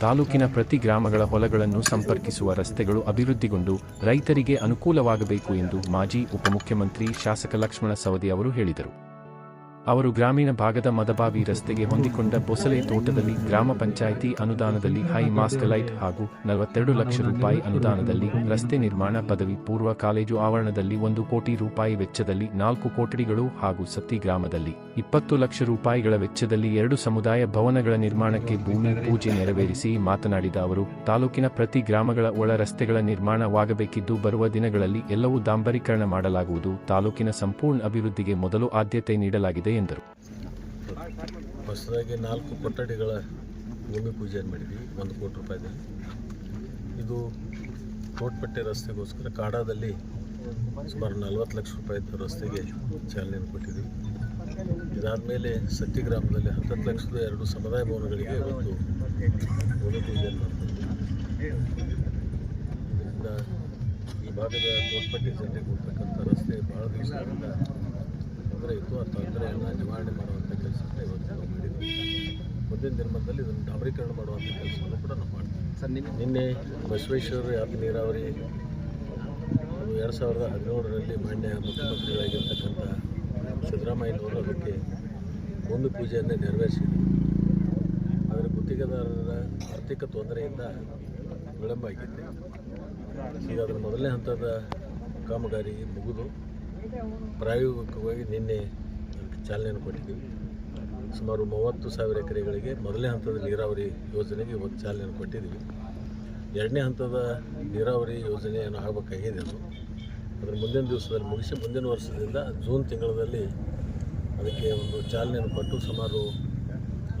ತಾಲೂಕಿನ ಪ್ರತಿ ಗ್ರಾಮಗಳ ಹೊಲಗಳನ್ನು ಸಂಪರ್ಕಿಸುವ ರಸ್ತೆಗಳು ಅಭಿವೃದ್ಧಿಗೊಂಡು ರೈತರಿಗೆ ಅನುಕೂಲವಾಗಬೇಕು ಎಂದು ಮಾಜಿ ಉಪಮುಖ್ಯಮಂತ್ರಿ ಶಾಸಕ ಲಕ್ಷ್ಮಣ ಸವದಿ ಅವರು ಹೇಳಿದರು. ಅವರು ಗ್ರಾಮೀಣ ಭಾಗದ ಮದಬಾವಿ ರಸ್ತೆಗೆ ಹೊಂದಿಕೊಂಡ ಬೊಸಲೆ ತೋಟದಲ್ಲಿ ಗ್ರಾಮ ಪಂಚಾಯಿತಿ ಅನುದಾನದಲ್ಲಿ ಹೈ ಮಾಸ್ಕಲೈಟ್ ಹಾಗೂ ನಲವತ್ತೆರಡು ಲಕ್ಷ ರೂಪಾಯಿ ಅನುದಾನದಲ್ಲಿ ರಸ್ತೆ ನಿರ್ಮಾಣ ಪದವಿ ಪೂರ್ವ ಕಾಲೇಜು ಆವರಣದಲ್ಲಿ ಒಂದು ಕೋಟಿ ರೂಪಾಯಿ ವೆಚ್ಚದಲ್ಲಿ ನಾಲ್ಕು ಕೊಠಡಿಗಳು ಹಾಗೂ ಸತ್ತಿ ಗ್ರಾಮದಲ್ಲಿ ಇಪ್ಪತ್ತು ಲಕ್ಷ ರೂಪಾಯಿಗಳ ವೆಚ್ಚದಲ್ಲಿ ಎರಡು ಸಮುದಾಯ ಭವನಗಳ ನಿರ್ಮಾಣಕ್ಕೆ ಭೂಮಿ ಪೂಜೆ ನೆರವೇರಿಸಿ ಮಾತನಾಡಿದ ಅವರು, ತಾಲೂಕಿನ ಪ್ರತಿ ಗ್ರಾಮಗಳ ಒಳ ರಸ್ತೆಗಳ ನಿರ್ಮಾಣವಾಗಬೇಕಿದ್ದು ಬರುವ ದಿನಗಳಲ್ಲಿ ಎಲ್ಲವೂ ಡಾಂಬರೀಕರಣ ಮಾಡಲಾಗುವುದು. ತಾಲೂಕಿನ ಸಂಪೂರ್ಣ ಅಭಿವೃದ್ಧಿಗೆ ಮೊದಲು ಆದ್ಯತೆ ನೀಡಲಾಗಿದೆ ಎಂದರು. ಹೊಸದಾಗಿ ನಾಲ್ಕು ಕೊಠಡಿಗಳ ಭೂಮಿ ಪೂಜೆಯನ್ನು ಮಾಡಿದ್ವಿ, ಒಂದು ಕೋಟಿ ರೂಪಾಯಿದಲ್ಲಿ ಇದು ಕೋಟ್ಪಟ್ಟೆ ರಸ್ತೆಗೋಸ್ಕರ ಕಾಡಾದಲ್ಲಿ ಸುಮಾರು ನಲ್ವತ್ತು ಲಕ್ಷ ರೂಪಾಯಿದ ರಸ್ತೆಗೆ ಚಾಲನೆ ಕೊಟ್ಟಿದ್ವಿ. ಇದಾದಮೇಲೆ ಸತ್ತಿ ಗ್ರಾಮದಲ್ಲಿ ಹತ್ತತ್ತು ಲಕ್ಷದ ಎರಡು ಸಮುದಾಯ ಭವನಗಳಿಗೆ ಒಂದು ಭೂಮಿ ಪೂಜೆಯನ್ನು ಮಾಡ್ತೀವಿ ಇದರಿಂದ ಈ ಭಾಗದ ಕೋಟ್ಪಟ್ಟಿ ಜನರಿಗೆ ಹೋಗ್ತಕ್ಕಂಥ ರಸ್ತೆ ಭಾಳ ದಿವಸಗಳಿಂದ ತೊಂದರೆ ಇತ್ತು ಆ ತೊಂದರೆಯನ್ನು ನಿವಾರಣೆ ಮಾಡುವಂಥ ಕೆಲಸವನ್ನು ಇವತ್ತು ನಾವು ಮಾಡಿದ್ವಿ. ಮುಂದಿನ ದಿನಮಾನದಲ್ಲಿ ಇದನ್ನು ಡಾಬರೀಕರಣ ಮಾಡುವಂಥ ಕೆಲಸವನ್ನು ಕೂಡ ನಾವು ಮಾಡ್ತೀವಿ. ಸರ್ ನಿನ್ನೆ ನಿನ್ನೆ ಬಸವೇಶ್ವರ ಯಾತ್ರೆ ನೀರಾವರಿ ಎರಡು ಸಾವಿರದ ಹದಿನೇಳರಲ್ಲಿ ಮಾನ್ಯ ಮುಖ್ಯಮಂತ್ರಿಗಳಾಗಿರ್ತಕ್ಕಂಥ ಸಿದ್ದರಾಮಯ್ಯನವರು ಅದಕ್ಕೆ ಒಂದು ಪೂಜೆಯನ್ನು ನೆರವೇರಿಸಿದರು. ಆದರೆ ಗುತ್ತಿಗೆದಾರರ ಆರ್ಥಿಕ ತೊಂದರೆಯಿಂದ ವಿಳಂಬ ಆಗಿದೆ ಈಗ ಅದರ ಮೊದಲನೇ ಹಂತದ ಕಾಮಗಾರಿ ಮುಗಿದು ಪ್ರಾಯೋಗಿಕವಾಗಿ ನಿನ್ನೆ ಚಾಲನೆಯನ್ನು ಕೊಟ್ಟಿದ್ದೀವಿ. ಸುಮಾರು ಮೂವತ್ತು ಸಾವಿರ ಎಕರೆಗಳಿಗೆ ಮೊದಲನೇ ಹಂತದ ನೀರಾವರಿ ಯೋಜನೆಗೆ ಇವತ್ತು ಚಾಲನೆಯನ್ನು ಕೊಟ್ಟಿದ್ದೀವಿ. ಎರಡನೇ ಹಂತದ ನೀರಾವರಿ ಯೋಜನೆ ಏನು ಆಗಬೇಕಾಗಿದೆ ಅದು. ಅದರ ಮುಂದಿನ ದಿವಸದಲ್ಲಿ ಮುಗಿಸಿ ಮುಂದಿನ ವರ್ಷದಿಂದ ಜೂನ್ ತಿಂಗಳಲ್ಲಿ ಅದಕ್ಕೆ ಒಂದು ಚಾಲನೆಯನ್ನು ಕೊಟ್ಟು ಸುಮಾರು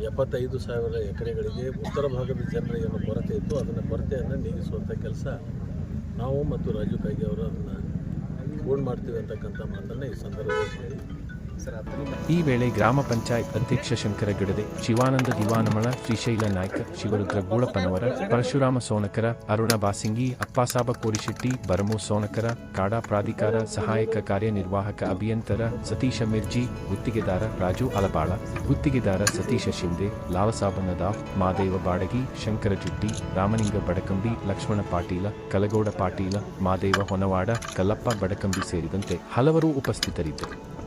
ಎಪ್ಪತ್ತೈದು ಸಾವಿರ ಎಕರೆಗಳಿಗೆ ಉತ್ತರ ಭಾಗದ ಜನರಿಗೆ ಕೊರತೆ ಇತ್ತು. ಅದನ್ನು ಕೊರತೆಯನ್ನು ನೀಗಿಸುವಂಥ ಕೆಲಸ ನಾವು ಮತ್ತು ರಾಜೀವ್ ಕಾಯ್ಗೆ ಅವರು ಅದನ್ನು ಪೂರ್ಣ ಮಾಡ್ತೀವಿ ಅಂತಕ್ಕಂಥ ಮಾತನ್ನು ಈ ಸಂದರ್ಭದಲ್ಲಿ ಈ ವೇಳೆ ಗ್ರಾಮ ಪಂಚಾಯತ್ ಅಧ್ಯಕ್ಷ ಶಂಕರ ಗಿಡದೆ, ಶಿವಾನಂದ ದಿವಾನಮಳ, ಶ್ರೀಶೈಲ ನಾಯ್ಕ, ಶಿವರುದ್ರ ಗೂಳಪ್ಪನವರ, ಪರಶುರಾಮ ಸೋನಕರ, ಅರುಣ ಬಾಸಿಂಗಿ ಅಪ್ಪಾಸಾಬ ಕೋರಿಶೆಟ್ಟಿ ಬರಮು ಸೋನಕರ, ಕಾಡಾ ಪ್ರಾಧಿಕಾರ ಸಹಾಯಕ ಕಾರ್ಯನಿರ್ವಾಹಕ ಅಭಿಯಂತರ ಸತೀಶ ಮಿರ್ಜಿ, ಗುತ್ತಿಗೆದಾರ ರಾಜು ಅಲಬಾಳ, ಗುತ್ತಿಗೆದಾರ ಸತೀಶ ಶಿಂದೆ ಲಾವಸಾಬ ನದಾಫ್ ಮಾದೇವ ಬಾಡಗಿ, ಶಂಕರ ಜುಟ್ಟಿ, ರಾಮಲಿಂಗ ಬಡಕಂಬಿ, ಲಕ್ಷ್ಮಣ ಪಾಟೀಲ, ಕಲಗೌಡ ಪಾಟೀಲ, ಮಾದೇವ ಹೊನವಾಡ, ಕಲ್ಲಪ್ಪ ಬಡಕಂಬಿ ಸೇರಿದಂತೆ ಹಲವರು ಉಪಸ್ಥಿತರಿದ್ದರು.